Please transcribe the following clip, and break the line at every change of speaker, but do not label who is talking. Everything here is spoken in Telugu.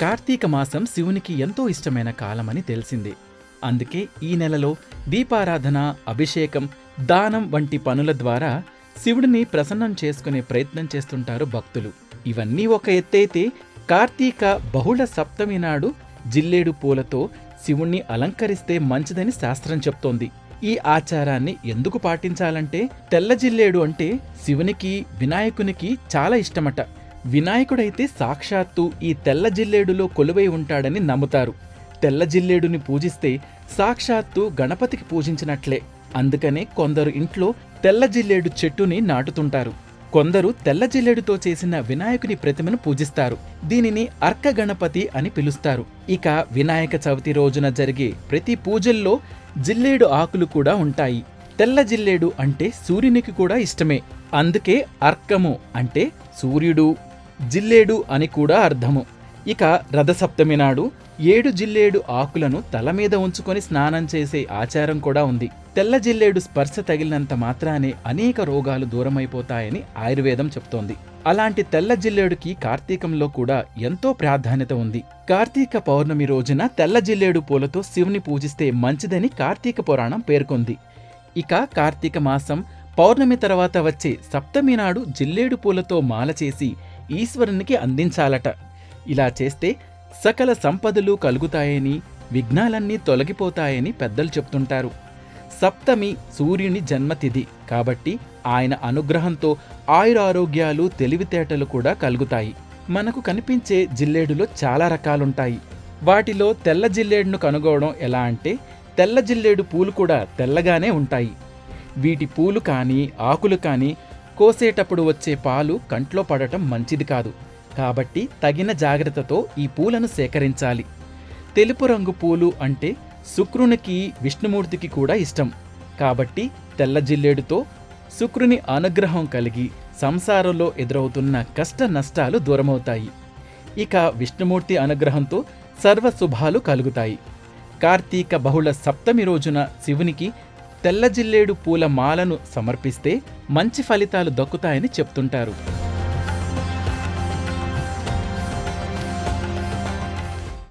కార్తీక మాసం శివునికి ఎంతో ఇష్టమైన కాలమని తెలిసింది. అందుకే ఈ నెలలో దీపారాధన అభిషేకం దానం వంటి పనుల ద్వారా శివుడిని ప్రసన్నం చేసుకునే ప్రయత్నం చేస్తుంటారు భక్తులు. ఇవన్నీ ఒక ఎత్తైతే కార్తీక బహుళ సప్తమి నాడు జిల్లేడు పూలతో శివుణ్ణి అలంకరిస్తే మంచిదని శాస్త్రం చెప్తోంది. ఈ ఆచారాన్ని ఎందుకు పాటించాలంటే తెల్ల జిల్లేడు అంటే శివునికి వినాయకునికి చాలా ఇష్టమట. వినాయకుడైతే సాక్షాత్తు ఈ తెల్ల జిల్లేడులో కొలువై ఉంటాడని నమ్ముతారు. తెల్ల జిల్లేడుని పూజిస్తే సాక్షాత్తు గణపతికి పూజించినట్లే. అందుకనే కొందరు ఇంట్లో తెల్ల జిల్లేడు చెట్టుని నాటుతుంటారు. కొందరు తెల్ల జిల్లేడుతో చేసిన వినాయకుని ప్రతిమను పూజిస్తారు. దీనిని అర్క గణపతి అని పిలుస్తారు. ఇక వినాయక చవితి రోజున జరిగే ప్రతి పూజల్లో జిల్లేడు ఆకులు కూడా ఉంటాయి. తెల్ల జిల్లేడు అంటే సూర్యునికి కూడా ఇష్టమే. అందుకే అర్కము అంటే సూర్యుడు జిల్లేడు అని కూడా అర్థము. ఇక రథసప్తమి నాడు ఏడు జిల్లేడు ఆకులను తల మీద ఉంచుకొని స్నానం చేసే ఆచారం కూడా ఉంది. తెల్ల జిల్లేడు స్పర్శ తగిలినంత మాత్రానే అనేక రోగాలు దూరమైపోతాయని ఆయుర్వేదం చెప్తోంది. అలాంటి తెల్ల జిల్లేడుకి కార్తీకంలో కూడా ఎంతో ప్రాధాన్యత ఉంది. కార్తీక పౌర్ణమి రోజున తెల్ల జిల్లేడు పూలతో శివుని పూజిస్తే మంచిదని కార్తీక పురాణం పేర్కొంది. ఇక కార్తీక మాసం పౌర్ణమి తర్వాత వచ్చే సప్తమి నాడు జిల్లేడు పూలతో మాల చేసి ఈశ్వరునికి అందించాలట. ఇలా చేస్తే సకల సంపదలు కలుగుతాయని విఘ్నాలన్నీ తొలగిపోతాయని పెద్దలు చెప్తుంటారు. సప్తమి సూర్యుని జన్మతిథి కాబట్టి ఆయన అనుగ్రహంతో ఆయురారోగ్యాలు తెలివితేటలు కూడా కలుగుతాయి. మనకు కనిపించే జిల్లేడులో చాలా రకాలుంటాయి. వాటిలో తెల్ల జిల్లేడును కనుగోవడం ఎలా అంటే తెల్ల జిల్లేడు పూలు కూడా తెల్లగానే ఉంటాయి. వీటి పూలు కానీ ఆకులు కానీ కోసేటప్పుడు వచ్చే పాలు కంట్లో పడటం మంచిది కాదు. కాబట్టి తగిన జాగ్రత్తతో ఈ పూలను సేకరించాలి. తెలుపు రంగు పూలు అంటే శుక్రునికి విష్ణుమూర్తికి కూడా ఇష్టం. కాబట్టి తెల్ల జిల్లేడుతో శుక్రుని అనుగ్రహం కలిగి సంసారంలో ఎదురవుతున్న కష్ట నష్టాలు దూరమవుతాయి. ఇక విష్ణుమూర్తి అనుగ్రహంతో సర్వ శుభాలు కలుగుతాయి. కార్తీక బహుళ సప్తమి రోజున శివునికి తెల్ల జిల్లేడు పూల మాలను సమర్పిస్తే మంచి ఫలితాలు దక్కుతాయని చెప్తుంటారు.